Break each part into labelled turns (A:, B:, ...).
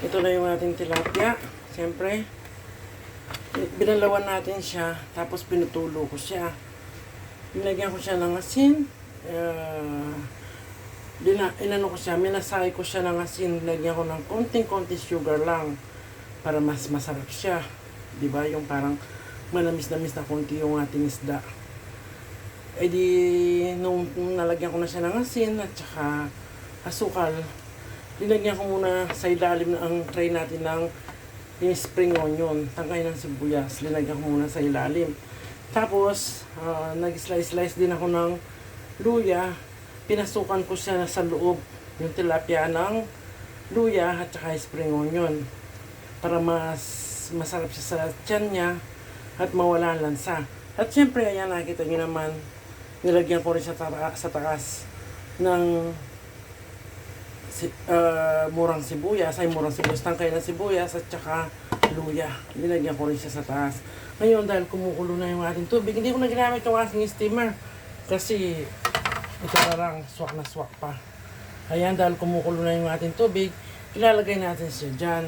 A: Ito na yung ating tilapia. Siyempre, binalawan natin siya, tapos pinutulo ko siya. Nilagyan ko siya ng asin. Uh, dina, inano ko siya, minasay ko siya ng asin. Nilagyan ko ng konting-konti sugar lang para mas masarap siya. Ba? Yung parang manamis-namis na konti yung ating isda. Eh di, nung, nung nalagyan ko na siya ng asin at saka asukal, linagyan ko muna sa ilalim ng tray natin ng yung spring onion, tangkay ng sibuyas, linagyan ko muna sa ilalim. Tapos, ah, nag-slice-slice din ako ng luya, pinasukan ko siya sa loob, yung tilapia ng luya at saka spring onion para mas masarap siya sa tiyan niya at mawala ang lansa. At syempre, ayan nakita niyo naman, nilagyan ko rin siya tara- sa taas ng si, ah, murang sibuyas, ay murang sibuyas, tangkay ng sibuyas at saka luya. Nilagyan ko rin siya sa taas. Ngayon, dahil kumukulo na yung ating tubig, hindi ko na ginamit yung aking steamer kasi ito na lang, swak na swak pa. Ayan, dahil kumukulo na yung ating tubig, ilalagay natin siya dyan.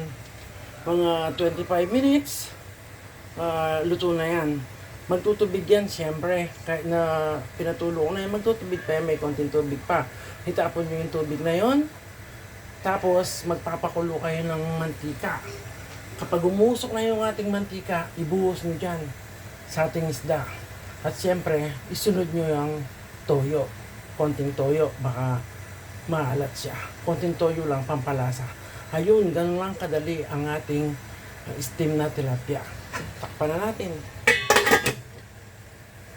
A: Mga 25 minutes, ah, luto na yan. Magtutubig yan, siyempre. Kahit na pinatulo ko na yan, magtutubig pa yan, may konting tubig pa. Itapon nyo yung tubig na yon. Tapos, magpapakulo kayo ng mantika. Kapag umusok na yung ating mantika, ibuhos nyo dyan sa ating isda. At siyempre, isunod nyo yung toyo. Konting toyo, baka maalat siya. Konting toyo lang, pampalasa. Ayun, ganun lang kadali ang ating steam na tilapia. Takpan na natin.